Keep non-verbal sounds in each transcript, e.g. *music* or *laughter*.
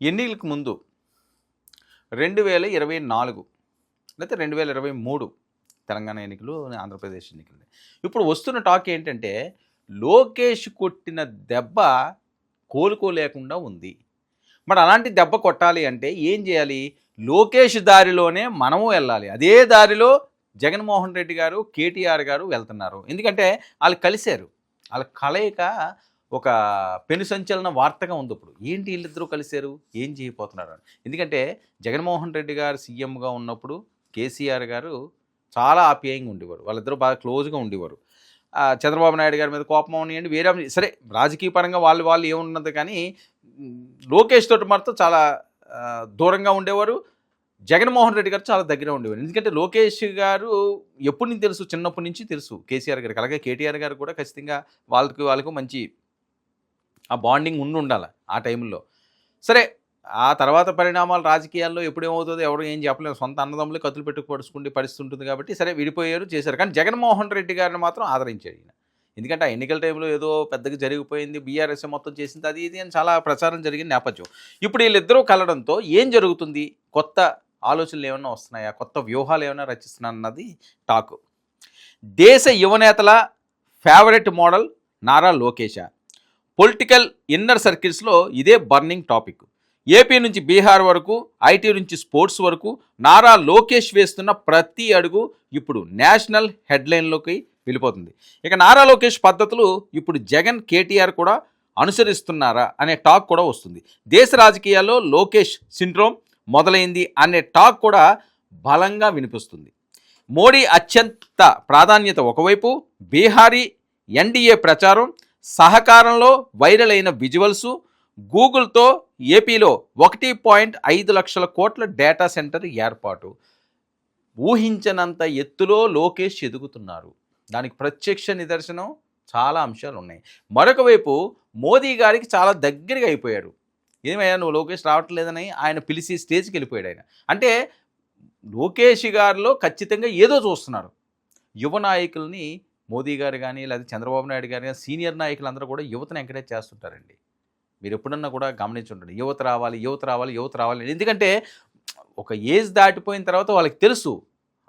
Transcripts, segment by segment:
ఎన్నికలకు ముందు రెండు వేల ఇరవై నాలుగు లేకపోతే రెండు వేల ఇరవై మూడు తెలంగాణ ఎన్నికలు ఆంధ్రప్రదేశ్ ఎన్నికలు. ఇప్పుడు వస్తున్న టాక్ ఏంటంటే లోకేష్ కొట్టిన దెబ్బ కోలుకోలేకుండా ఉంది. మరి అలాంటి దెబ్బ కొట్టాలి అంటే ఏం చేయాలి? లోకేష్ దారిలోనే మనము వెళ్ళాలి. అదే దారిలో జగన్మోహన్ రెడ్డి గారు కేటీఆర్ గారు వెళ్తున్నారు. ఎందుకంటే వాళ్ళు కలిశారు. వాళ్ళ కలయిక ఒక పెను సంచలన వార్తగా ఉంది ఇప్పుడు. ఏంటి వీళ్ళిద్దరూ కలిశారు? ఏం చేయబోతున్నారు అని. ఎందుకంటే జగన్మోహన్ రెడ్డి గారు సీఎంగా ఉన్నప్పుడు కేసీఆర్ గారు చాలా ఆప్యాయంగా ఉండేవారు. వాళ్ళిద్దరూ బాగా క్లోజ్గా ఉండేవారు. చంద్రబాబు నాయుడు గారి మీద కోపం ఉన్నాయండి వేరే సరే రాజకీయ పరంగా వాళ్ళు వాళ్ళు ఏమున్నది కానీ లోకేష్ తోటి మాత్రం చాలా దూరంగా ఉండేవారు. జగన్మోహన్ రెడ్డి గారు చాలా దగ్గర ఉండేవారు. ఎందుకంటే లోకేష్ గారు ఎప్పటి నుంచి తెలుసు? చిన్నప్పటి నుంచి తెలుసు. కేసీఆర్ గారికి అలాగే కేటీఆర్ గారు కూడా ఖచ్చితంగా వాళ్ళకి వాళ్ళకు మంచి ఆ బాండింగ్ ఉండి ఉండాలి ఆ టైంలో సరే ఆ తర్వాత పరిణామాలు రాజకీయాల్లో ఎప్పుడేమవుతుందో ఎవరు ఏం చెప్పలేదు సొంత అన్నదమ్ములు కత్తులు పెట్టుకు పడుచుకుంటే పరిస్థితి ఉంటుంది కాబట్టి సరే విడిపోయారు చేశారు. కానీ జగన్మోహన్ రెడ్డి గారిని మాత్రం ఆదరించాడు ఈయన. ఎందుకంటే ఆ ఎన్నికల టైంలో ఏదో పెద్దగా జరిగిపోయింది బీఆర్ఎస్ మొత్తం చేసింది అది ఇది అని చాలా ప్రచారం జరిగిన నేపథ్యం. ఇప్పుడు వీళ్ళిద్దరూ కలడంతో ఏం జరుగుతుంది? కొత్త ఆలోచనలు ఏమైనా వస్తున్నాయా? కొత్త వ్యూహాలు ఏమైనా రచిస్తున్నా అన్నది టాక్. దేశ యువనేతల favourite model Nara Lokesh political inner సర్కిల్స్లో ఇదే బర్నింగ్ టాపిక్. ఏపీ నుంచి బీహార్ వరకు ఐటీ నుంచి స్పోర్ట్స్ వరకు నారా లోకేష్ వేస్తున్న ప్రతి అడుగు ఇప్పుడు నేషనల్ హెడ్లైన్లోకి వెళ్ళిపోతుంది. ఇక నారా లోకేష్ పద్ధతులు ఇప్పుడు జగన్ కేటీఆర్ కూడా అనుసరిస్తున్నారా అనే టాక్ కూడా వస్తుంది. దేశ రాజకీయాల్లో లోకేష్ సిండ్రోమ్ మొదలైంది అనే టాక్ కూడా బలంగా వినిపిస్తుంది. మోడీ అత్యంత ప్రాధాన్యత ఒకవైపు బీహారీ ఎన్డీఏ ప్రచారం సహకారంలో వైరల్ అయిన విజువల్స్ గూగుల్తో ఏపీలో ఒకటి పాయింట్ ఐదు లక్షల కోట్ల డేటా సెంటర్ ఏర్పాటు. ఊహించనంత ఎత్తులో లోకేష్ ఎదుగుతున్నారు. దానికి ప్రత్యక్ష నిదర్శనం చాలా అంశాలు ఉన్నాయి. మరొక వైపు మోదీ గారికి చాలా దగ్గరగా అయిపోయాడు. ఏమయ్యా నువ్వు లోకేష్ రావట్లేదని ఆయన పిలిచి స్టేజ్కి వెళ్ళిపోయాడు ఆయన. అంటే లోకేష్ గారిలో ఖచ్చితంగా ఏదో చూస్తున్నారు. యువ నాయకుల్ని మోదీ గారు కానీ లేదా చంద్రబాబు నాయుడు గారు కానీ సీనియర్ నాయకులు అందరూ కూడా యువతను ఎంకరేజ్ చేస్తుంటారండి. మీరు ఎప్పుడన్నా కూడా గమనించుంటారు యువత రావాలి యువత రావాలి యువత రావాలి ఎందుకంటే ఒక ఏజ్ దాటిపోయిన తర్వాత వాళ్ళకి తెలుసు.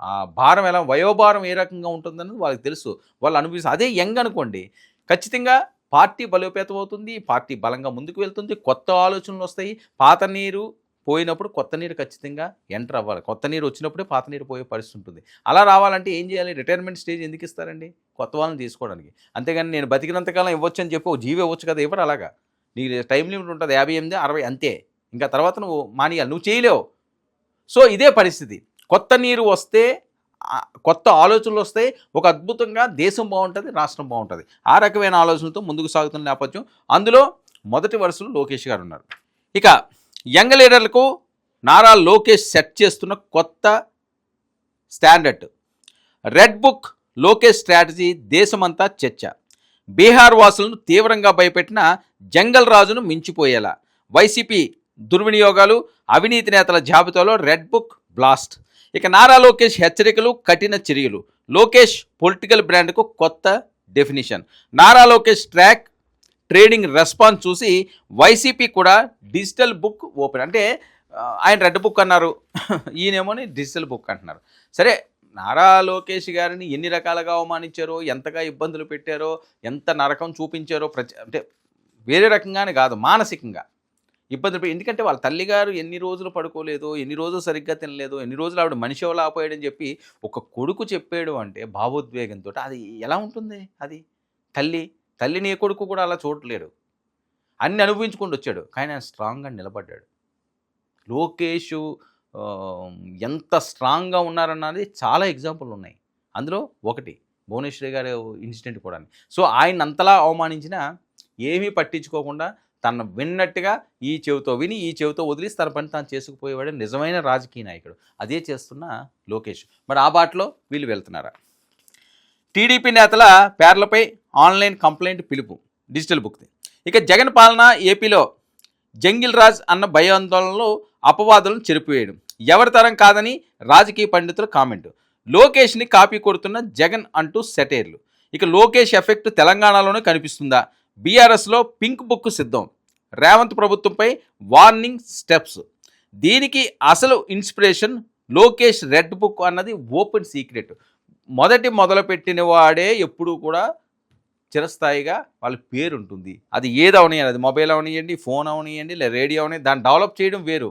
ఆ భారం ఎలా వయోభారం ఏ రకంగా ఉంటుందన్నది వాళ్ళకి తెలుసు. వాళ్ళు అనుభవిస్తారు. అదే యంగ్ అనుకోండి. ఖచ్చితంగా పార్టీ బలోపేతం అవుతుంది పార్టీ బలంగా ముందుకు వెళ్తుంది కొత్త ఆలోచనలు వస్తాయి. పాత నీరు పోయినప్పుడు కొత్త నీరు ఖచ్చితంగా ఎంటర్ అవ్వాలి. కొత్త నీరు వచ్చినప్పుడే పాత నీరు పోయే పరిస్థితి ఉంటుంది. అలా రావాలంటే ఏం చేయాలి? రిటైర్మెంట్ స్టేజ్ ఎందుకు ఇస్తారండి? కొత్త వాళ్ళని తీసుకోవడానికి. అంతేగాని నేను బతికినంతకాలం ఇవ్వచ్చు అని చెప్పి ఓ జీవి ఇవ్వచ్చు కదా ఇవ్వరు అలాగా? నీకు టైం లిమిట్ ఉంటుంది యాభై ఎనిమిది అరవై అంతే. ఇంకా తర్వాత నువ్వు మానేయాలి. నువ్వు చేయలేవు. సో ఇదే పరిస్థితి. కొత్త నీరు వస్తే కొత్త ఆలోచనలు వస్తాయి ఒక అద్భుతంగా దేశం బాగుంటుంది రాష్ట్రం బాగుంటుంది. ఆ రకమైన ఆలోచనలతో ముందుకు సాగుతున్న నేపథ్యం. అందులో మొదటి వరుసలో లోకేష్ గారు ఉన్నారు. ఇక యంగ్ లీడర్లకు నారా లోకేష్ సెట్ చేస్తున్న కొత్త standard. Red book Lokesh strategy దేశమంతా చర్చ. బీహార్ వాసులను తీవ్రంగా భయపెట్టిన జంగల్ రాజును మించిపోయేలా. వైసీపీ దుర్వినియోగాలు అవినీతి నేతల జాబితాలో రెడ్ బుక్ బ్లాస్ట్. ఇక నారా లోకేష్ హెచ్చరికలు కఠిన చర్యలు. లోకేష్ పొలిటికల్ బ్రాండ్కు కొత్త definition. Nara Lokesh track trading response చూసి వైసీపీ కూడా డిజిటల్ బుక్ ఓపెన్. అంటే ఆయన రెడ్ బుక్ అన్నారు. *laughs* ఈయనేమోని డిజిటల్ బుక్ అంటున్నారు. సరే నారా లోకేష్ గారిని ఎన్ని రకాలుగా అవమానించారో ఎంతగా ఇబ్బందులు పెట్టారో ఎంత నరకం చూపించారో ప్రచ అంటే వేరే రకంగానే కాదు మానసికంగా ఇబ్బందులు ఎందుకంటే వాళ్ళ తల్లిగారు ఎన్ని రోజులు పడుకోలేదు ఎన్ని రోజులు సరిగ్గా తినలేదు ఎన్ని రోజులు ఆవిడ మనిషి ఆపోయాడని చెప్పి ఒక కొడుకు చెప్పాడు అంటే భావోద్వేగంతో అది ఎలా ఉంటుంది అది? తల్లి తల్లిని ఏ కొడుకు కూడా అలా చూడలేడు అన్ని అనుభవించుకుంటూ వచ్చాడు. కానీ ఆయన స్ట్రాంగ్గా నిలబడ్డాడు. లోకేష్ ఎంత స్ట్రాంగ్గా ఉన్నారన్నది చాలా ఎగ్జాంపుల్ ఉన్నాయి. అందులో ఒకటి భువనేశ్వరి గారి ఇన్సిడెంట్ కూడా సో ఆయన అంతలా అవమానించినా ఏమీ పట్టించుకోకుండా తను విన్నట్టుగా ఈ చెవితో విని ఈ చెవితో వదిలేసి తన పని తాను చేసుకుపోయేవాడు నిజమైన రాజకీయ నాయకుడు. అదే చేస్తున్న లోకేష్. మరి ఆ బాటలో వీళ్ళు వెళ్తున్నారా? టీడీపీ నేతల పేర్లపై ఆన్లైన్ కంప్లైంట్ పిలుపు డిజిటల్ బుక్ది. ఇక జగన్ పాలన ఏపీలో జంగిల్ రాజ్ అన్న భయాందోళనలో అపవాదులను చెరిపివేయడం. ఎవరి తరం కాదని రాజకీయ పండితుల కామెంట్. లోకేష్ని కాపీ కొడుతున్న జగన్ అంటూ సెటైర్లు. ఇక లోకేష్ ఎఫెక్ట్ తెలంగాణలోనే కనిపిస్తుందా? బీఆర్ఎస్లో పింక్ బుక్ సిద్ధం. రేవంత్ ప్రభుత్వంపై వార్నింగ్ స్టెప్స్. దీనికి అసలు ఇన్స్పిరేషన్ లోకేష్ రెడ్ బుక్ అన్నది ఓపెన్ సీక్రెట్. మొదటి మొదలుపెట్టిన వాడే ఎప్పుడూ కూడా చిరస్థాయిగా వాళ్ళ పేరు ఉంటుంది అది ఏది అవనియండి అది మొబైల్ అవనియండి ఫోన్ అవనియండి లేదా రేడియో అవని దాన్ని డెవలప్ చేయడం వేరు.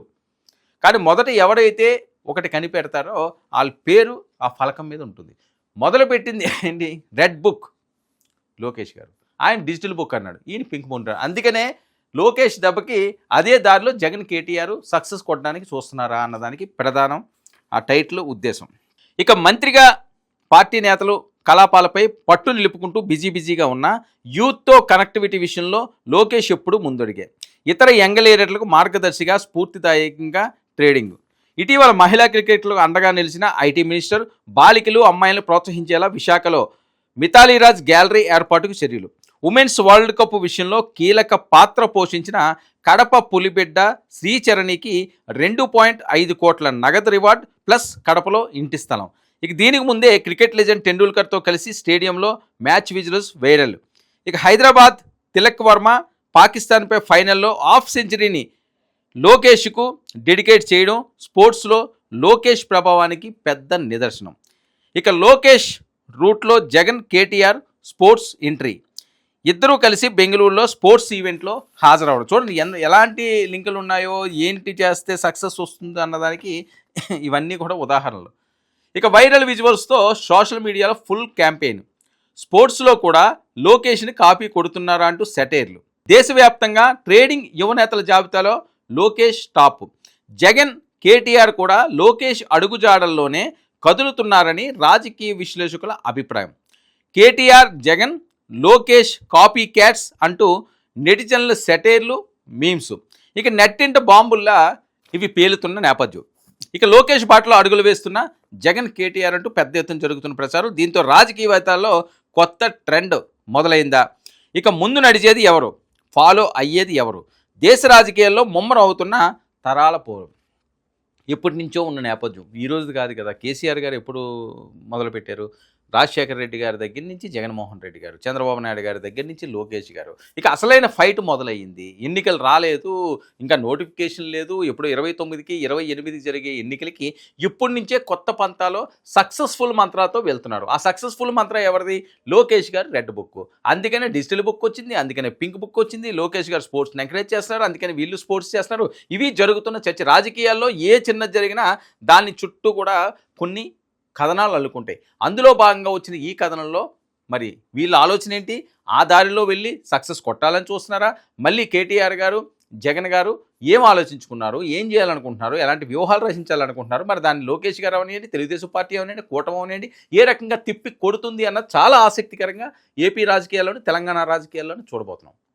కానీ మొదట ఎవడైతే ఒకటి కనిపెడతారో వాళ్ళ పేరు ఆ ఫలకం మీద ఉంటుంది. మొదలుపెట్టింది ఏంటి? రెడ్ బుక్ లోకేష్ గారు. ఆయన డిజిటల్ బుక్ అన్నాడు. ఈయన పింక్ ఉంటాడు అందుకనే లోకేష్ దెబ్బకి అదే దారిలో జగన్ కేటీఆర్ సక్సెస్ కొట్టడానికి చూస్తున్నారా అన్నదానికి ప్రధానం ఆ టైటిల్ ఉద్దేశం. ఇక మంత్రిగా పార్టీ నేతలు కలాపాలపై పట్టు నిలుపుకుంటూ బిజీ బిజీగా ఉన్న యూత్తో కనెక్టివిటీ విషయంలో లోకేష్ ఎప్పుడు ముందడిగే. ఇతర యంగ్ లీడర్లకు మార్గదర్శిగా స్ఫూర్తిదాయకంగా ట్రేడింగ్. ఇటీవల మహిళా క్రికెట్లో అండగా నిలిచిన ఐటీ మినిస్టర్ బాలికలు అమ్మాయిలను ప్రోత్సహించేలా విశాఖలో మితాలీరాజ్ గ్యాలరీ ఏర్పాటుకు చర్యలు. ఉమెన్స్ వరల్డ్ కప్ విషయంలో కీలక పాత్ర పోషించిన కడప పులిబిడ్డ శ్రీచరణికి రెండు పాయింట్ ఐదు కోట్ల నగదు రివార్డ్ ప్లస్ కడపలో ఇంటి స్థలం. ఇక దీనికి ముందే క్రికెట్ లెజెండ్ టెండూల్కర్తో కలిసి స్టేడియంలో మ్యాచ్ విజువల్స్ వైరల్ ఇక హైదరాబాద్ తిలక్ వర్మ పాకిస్తాన్పై ఫైనల్లో హాఫ్ సెంచరీని లోకేష్కు డెడికేట్ చేయడం స్పోర్ట్స్లో లోకేష్ ప్రభావానికి పెద్ద నిదర్శనం. ఇక లోకేష్ రూట్లో జగన్ కేటీఆర్ స్పోర్ట్స్ ఎంట్రీ. ఇద్దరూ కలిసి బెంగళూరులో స్పోర్ట్స్ ఈవెంట్లో హాజరవడం చూడండి ఎలాంటి లింకులు ఉన్నాయో ఏంటి చేస్తే సక్సెస్ వస్తుంది అన్నదానికి *laughs* ఇవన్నీ కూడా ఉదాహరణలు. ఇక వైరల్ విజువల్స్తో సోషల్ మీడియాలో ఫుల్ క్యాంపెయిన్. స్పోర్ట్స్లో కూడా లోకేష్ని కాపీ కొడుతున్నారా అంటూ సెటైర్లు. దేశవ్యాప్తంగా ట్రేడింగ్ యువనేతల జాబితాలో లోకేష్ టాప్. జగన్ కేటీఆర్ కూడా లోకేష్ అడుగుజాడల్లోనే కదులుతున్నారని రాజకీయ విశ్లేషకుల అభిప్రాయం. KTR Jagan Lokesh copy cats అంటూ నెటిజన్ల సెటైర్లు మీమ్స్. ఇక నెట్టింట బాంబుల్లా ఇవి పేలుతున్న నేపథ్యం. ఇక లోకేష్ బాటలో అడుగులు వేస్తున్న జగన్ కేటీఆర్ అంటూ పెద్ద ఎత్తున జరుగుతున్న ప్రచారం దీంతో రాజకీయవేత్తల్లో కొత్త ట్రెండ్ మొదలైందా? ఇక ముందు నడిచేది ఎవరు? ఫాలో అయ్యేది ఎవరు? దేశ రాజకీయాల్లో ముమ్మరం అవుతున్న తరాల పోరు. ఎప్పటి నుంచో ఉన్న నేపథ్యం. ఈ రోజు కాదు కదా కేసీఆర్ గారు ఎప్పుడు మొదలుపెట్టారు? రాజశేఖర రెడ్డి గారి దగ్గర నుంచి జగన్మోహన్ రెడ్డి గారు చంద్రబాబు నాయుడు గారి దగ్గర నుంచి లోకేష్ గారు. ఇక అసలైన ఫైట్ మొదలయ్యింది. ఎన్నికలు రాలేదు ఇంకా నోటిఫికేషన్ లేదు. ఎప్పుడు ఇరవై తొమ్మిదికి ఇరవై ఎనిమిదికి జరిగే ఎన్నికలకి ఇప్పటి నుంచే కొత్త పంతాలో సక్సెస్ఫుల్ మంత్రాతో వెళ్తున్నారు. ఆ సక్సెస్ఫుల్ మంత్ర ఎవరిది? Lokesh garu red book. అందుకనే డిజిటల్ బుక్ వచ్చింది అందుకనే పింక్ బుక్ వచ్చింది. లోకేష్ గారు స్పోర్ట్స్ని ఎంకరేజ్ చేస్తున్నారు అందుకని వీళ్ళు స్పోర్ట్స్ చేస్తున్నారు. ఇవి జరుగుతున్న చర్చ. రాజకీయాల్లో ఏ చిన్నది జరిగినా దాని చుట్టూ కూడా కొన్ని కథనాలు అల్లుకుంటాయి. అందులో భాగంగా వచ్చిన ఈ కథనంలో మరి వీళ్ళ ఆలోచన ఏంటి? ఆ దారిలో వెళ్ళి సక్సెస్ కొట్టాలని చూస్తున్నారా? మళ్ళీ కేటీఆర్ గారు జగన్ గారు ఏం ఆలోచించుకున్నారు? ఏం చేయాలనుకుంటున్నారు? ఎలాంటి వ్యూహాలు రచించాలనుకుంటున్నారు? మరి దాన్ని లోకేష్ గారు అవనియండి తెలుగుదేశం పార్టీ అవనివ్వండి కూటమి అవనివ్వండి ఏ రకంగా తిప్పి కొడుతుంది అన్నది చాలా ఆసక్తికరంగా ఏపీ రాజకీయాల్లోని తెలంగాణ రాజకీయాల్లోని చూడబోతున్నాం.